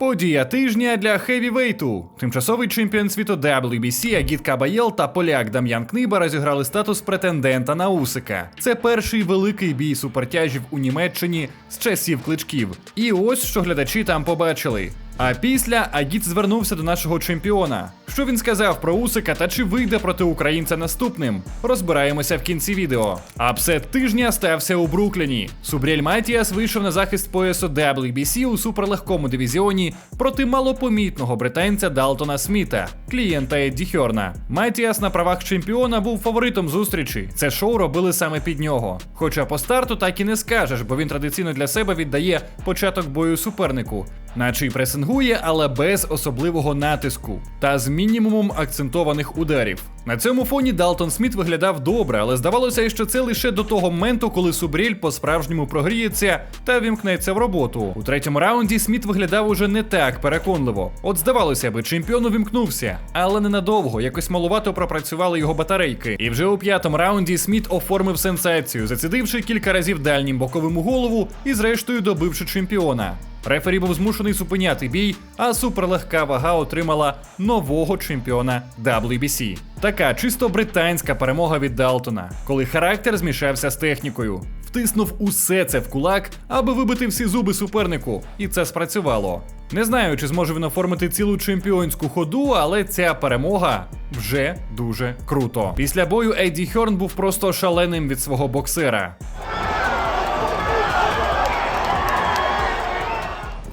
Подія тижня для хевівейту. Тимчасовий чемпіон світу WBC Агіт Кабаєл та поляк Дам'ян Книба розіграли статус претендента на Усика. Це перший великий бій супертяжів у Німеччині з часів кличків. І ось що глядачі там побачили. А після Агіт звернувся до нашого чемпіона. Що він сказав про Усика та чи вийде проти українця наступним? Розбираємося в кінці відео. Апсет тижня стався у Брукліні. Субрєль Матіас вийшов на захист поясу WBC у суперлегкому дивізіоні проти малопомітного британця Далтона Сміта, клієнта Едді Хьорна. Матіас на правах чемпіона був фаворитом зустрічі. Це шоу робили саме під нього. Хоча по старту так і не скажеш, бо він традиційно для себе віддає початок бою супернику. Наче й пресингує, але без особливого натиску та з мінімумом акцентованих ударів. На цьому фоні Далтон Сміт виглядав добре, але здавалося, що це лише до того моменту, коли Субріль по-справжньому прогріється та вімкнеться в роботу. У третьому раунді Сміт виглядав уже не так переконливо. От здавалося би, чемпіон увімкнувся, але ненадовго, якось малувато пропрацювали його батарейки. І вже у п'ятому раунді Сміт оформив сенсацію, зацідивши кілька разів дальнім боковим у голову і, зрештою, добивши чемпіона. Рефері був змушений зупиняти бій, а суперлегка вага отримала нового чемпіона WBC. Така чисто британська перемога від Далтона, коли характер змішався з технікою. Втиснув усе це в кулак, аби вибити всі зуби супернику, і це спрацювало. Не знаю, чи зможе він оформити цілу чемпіонську ходу, але ця перемога вже дуже круто. Після бою Едді Хьорн був просто шаленим від свого боксера.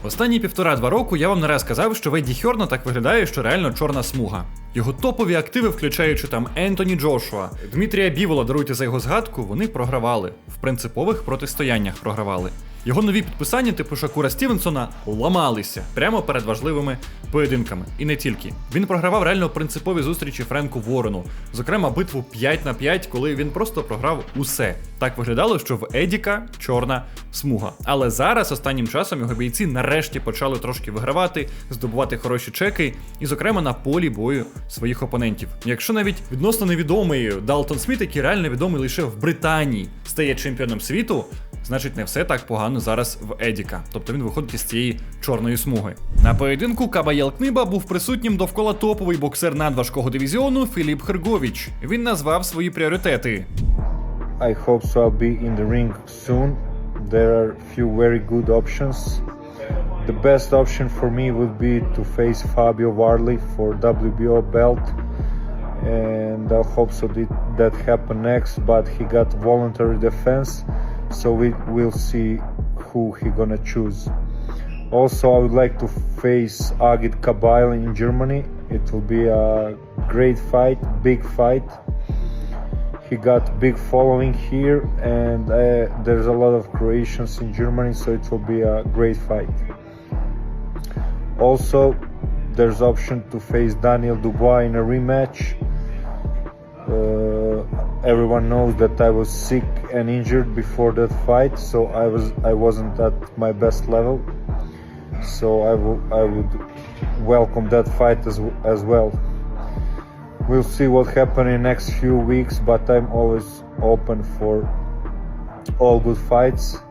Останні півтора-два року я вам не раз казав, що в Едді Хьорна так виглядає, що реально чорна смуга. Його топові активи, включаючи там Ентоні Джошуа, Дмитрія Бівола, даруйте за його згадку, вони програвали. В принципових протистояннях програвали. Його нові підписання, типу Шакура Стівенсона, ламалися прямо перед важливими поєдинками. І не тільки. Він програвав реально принципові зустрічі Френку Ворону, зокрема, битву 5 на 5, коли він просто програв усе. Так виглядало, що в Едіка чорна смуга. Але зараз, останнім часом, його бійці нарешті почали трошки вигравати, здобувати хороші чеки, і, зокрема, на полі бою своїх опонентів. Якщо навіть відносно невідомий Далтон Сміт, який реально відомий лише в Британії, стає чемпіоном світу. Значить, не все так погано зараз в Едіка, тобто він виходить із цієї чорної смуги. На поєдинку Кабаєл Книба був присутнім довкола топовий боксер надважкого дивізіону Філіп Херговіч. Він назвав свої пріоритети. I hope so. I'll be in the ring soon. There are few very good options. The best option for me would be to face Fabio Varley for WBO belt, and I hope so that happen next. But he got voluntary defense, so we will see who he gonna choose. Also, I would like to face Agit Kabail in Germany. It will be a great fight, big fight. He got big following here, and uh, there's a lot of Croatians in Germany, so it will be a great fight. Also, there's option to face Daniel Dubois in a rematch. Uh, everyone knows that I was sick and injured before that fight, so I was I wasn't at my best level. So I I would welcome that fight as as well. We'll see what happen in next few weeks, but I'm always open for all good fights.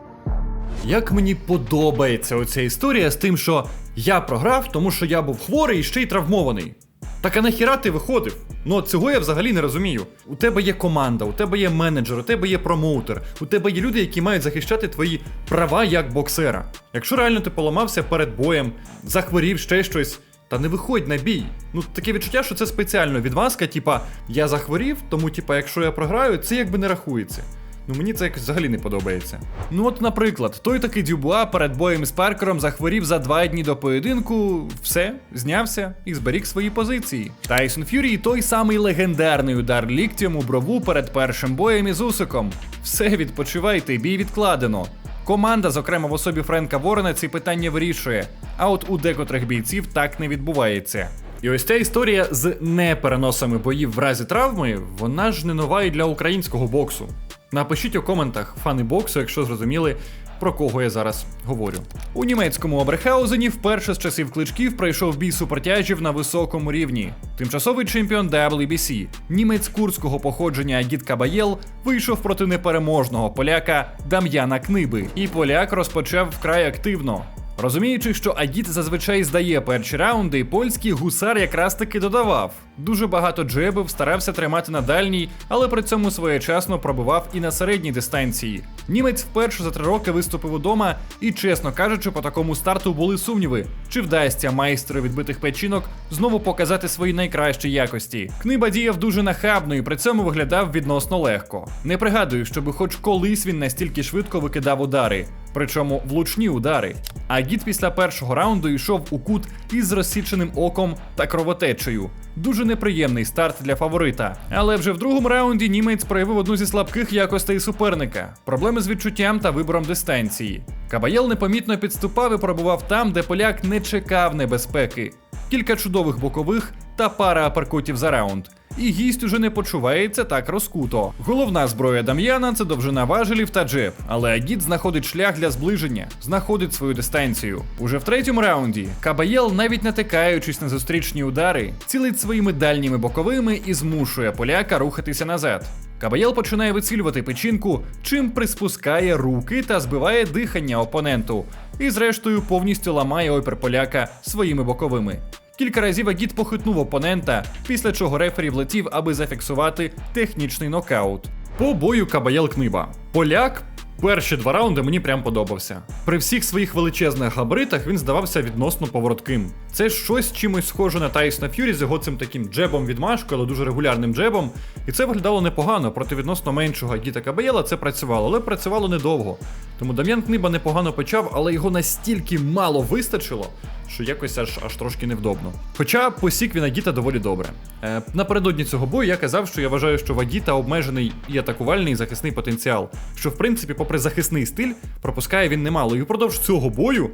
Як мені подобається оця історія з тим, що я програв, тому що я був хворий і ще й травмований. Так а нахіра ти виходив? Ну цього я взагалі не розумію. У тебе є команда, у тебе є менеджер, у тебе є промоутер, у тебе є люди, які мають захищати твої права як боксера. Якщо реально ти поламався перед боєм, захворів ще щось. Та не виходь на бій. Ну таке відчуття, що це спеціально відмазка, типа я захворів, тому типа, якщо я програю, це якби не рахується. Ну мені це якось взагалі не подобається. Ну от, наприклад, той такий Дюбуа перед боєм з Паркером захворів за два дні до поєдинку, все, знявся і зберіг свої позиції. Тайсон Ф'юрі той самий легендарний удар ліктем у брову перед першим боєм із Усиком. Все, відпочивайте, бій відкладено. Команда, зокрема в особі Френка Ворена, ці питання вирішує. А от у декотрих бійців так не відбувається. І ось ця історія з непереносами боїв в разі травми, вона ж не нова і для українського боксу. Напишіть у коментах фани боксу, якщо зрозуміли, про кого я зараз говорю. У німецькому Оберхаузені вперше з часів кличків пройшов бій супертяжів на високому рівні. Тимчасовий чемпіон WBC, німець курського походження Агіт Кабаєл вийшов проти непереможного поляка Дам'яна Книби. І поляк розпочав вкрай активно. Розуміючи, що Агіт зазвичай здає перші раунди, польський гусар якраз таки додавав. Дуже багато джебів старався тримати на дальній, але при цьому своєчасно пробивав і на середній дистанції. Німець вперше за три роки виступив удома, і, чесно кажучи, по такому старту були сумніви, чи вдасться майстру відбитих печінок знову показати свої найкращі якості. Книба діяв дуже нахабно і при цьому виглядав відносно легко. Не пригадую, щоби хоч колись він настільки швидко викидав удари, причому влучні удари. А гід після першого раунду йшов у кут із розсіченим оком та кровотечею. Дуже неприємний старт для фаворита. Але вже в другому раунді німець проявив одну зі слабких якостей суперника проблеми з відчуттям та вибором дистанції. Кабаєл непомітно підступав і пробував там, де поляк не чекав небезпеки. Кілька чудових бокових та пара аперкотів за раунд. І гість уже не почувається так розкуто. Головна зброя Дам'яна це довжина важелів та джеб, але Агіт знаходить шлях для зближення, знаходить свою дистанцію. Уже в третьому раунді Кабаєл, навіть натикаючись на зустрічні удари, цілить своїми дальніми боковими і змушує поляка рухатися назад. Кабаєл починає вицілювати печінку, чим приспускає руки та збиває дихання опоненту, і зрештою повністю ламає опір поляка своїми боковими. Кілька разів Агіт похитнув опонента, після чого рефері влетів, аби зафіксувати технічний нокаут. По бою Кабаєл Книба. Поляк. Перші два раунди мені прям подобався. При всіх своїх величезних габаритах він здавався відносно поворотким. Це щось чимось схоже на Тайсона Ф'юрі з його цим таким джебом відмашкою, але дуже регулярним джебом. І це виглядало непогано. Проти відносно меншого Гіта Кабаєла це працювало, але працювало недовго. Тому Дам'ян Книба непогано почав, але його настільки мало вистачило, що якось аж аж трошки невдобно. Хоча посік він Агіта доволі добре. Е, напередодні цього бою я казав, що я вважаю, що в Агіта обмежений і атакувальний, і захисний потенціал. Що в принципі, попри захисний стиль, пропускає він немало. І впродовж цього бою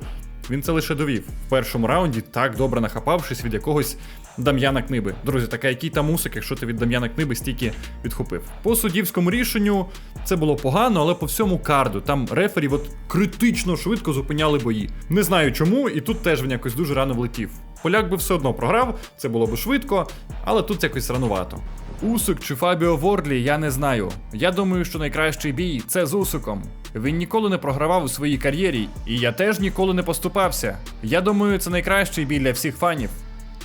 він це лише довів. В першому раунді так добре нахапавшись від якогось Дам'яна Книби. Друзі, така який там мусик, якщо ти від Дам'яна Книби стільки відхопив. По суддівському рішенню це було погано, але по всьому карду там рефері от критично швидко зупиняли бої. Не знаю чому, і тут теж він якось дуже рано влетів. Поляк би все одно програв, це було би швидко, але тут якось ранувато. Усик чи Фабіо Вордлі, я не знаю. Я думаю, що найкращий бій це з Усиком. Він ніколи не програвав у своїй кар'єрі, і я теж ніколи не поступався. Я думаю, це найкращий бій для всіх фанів.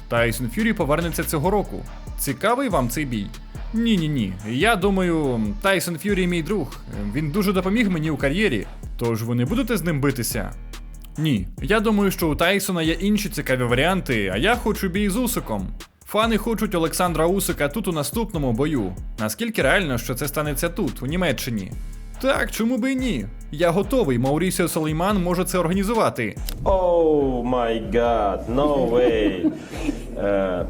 Тайсон Фюрі повернеться цього року. Цікавий вам цей бій? Ні, ні, ні. Я думаю, Тайсон Фюрі мій друг. Він дуже допоміг мені у кар'єрі. Тож ви не будете з ним битися? Ні. Я думаю, що у Тайсона є інші цікаві варіанти, а я хочу бій з Усиком. Фани хочуть Олександра Усика тут у наступному бою. Наскільки реально, що це станеться тут, у Німеччині? Так, чому би і ні? Я готовий, Маурісіо Солейман може це організувати. Oh my god, no way. Uh,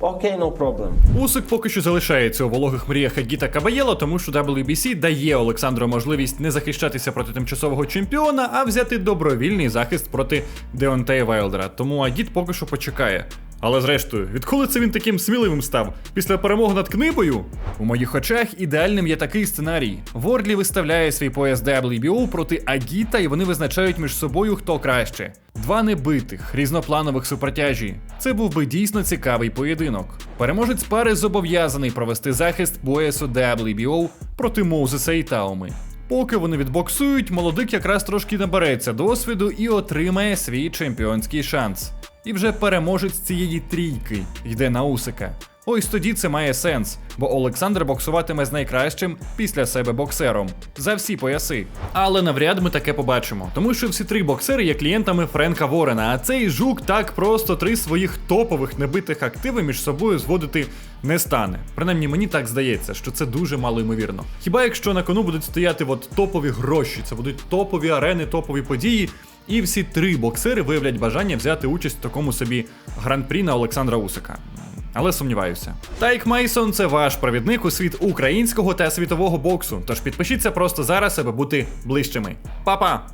okay, no problem. Усик поки що залишається у вологих мріях Агіта Кабаєла, тому що WBC дає Олександру можливість не захищатися проти тимчасового чемпіона, а взяти добровільний захист проти Деонтея Вайлдера. Тому Агіт поки що почекає. Але зрештою, відколи це він таким сміливим став? Після перемоги над книбою? У моїх очах ідеальним є такий сценарій. Вордлі виставляє свій пояс WBO проти Агіта, і вони визначають між собою хто краще. Два небитих, різнопланових супертяжі. Це був би дійсно цікавий поєдинок. Переможець пари зобов'язаний провести захист поясу WBO проти Моузеса і Тауми. Поки вони відбоксують, молодик якраз трошки набереться досвіду і отримає свій чемпіонський шанс. І вже переможець цієї трійки йде на Усика. Ось тоді це має сенс, бо Олександр боксуватиме з найкращим після себе боксером за всі пояси. Але навряд ми таке побачимо, тому що всі три боксери є клієнтами Френка Ворена, а цей жук так просто три своїх топових небитих активи між собою зводити не стане. Принаймні мені так здається, що це дуже мало ймовірно. Хіба якщо на кону будуть стояти от топові гроші, це будуть топові арени, топові події. І всі три боксери виявлять бажання взяти участь в такому собі гран-прі на Олександра Усика. Але сумніваюся. Тайк Мейсон це ваш провідник у світ українського та світового боксу. Тож підпишіться просто зараз, аби бути ближчими. Па-па!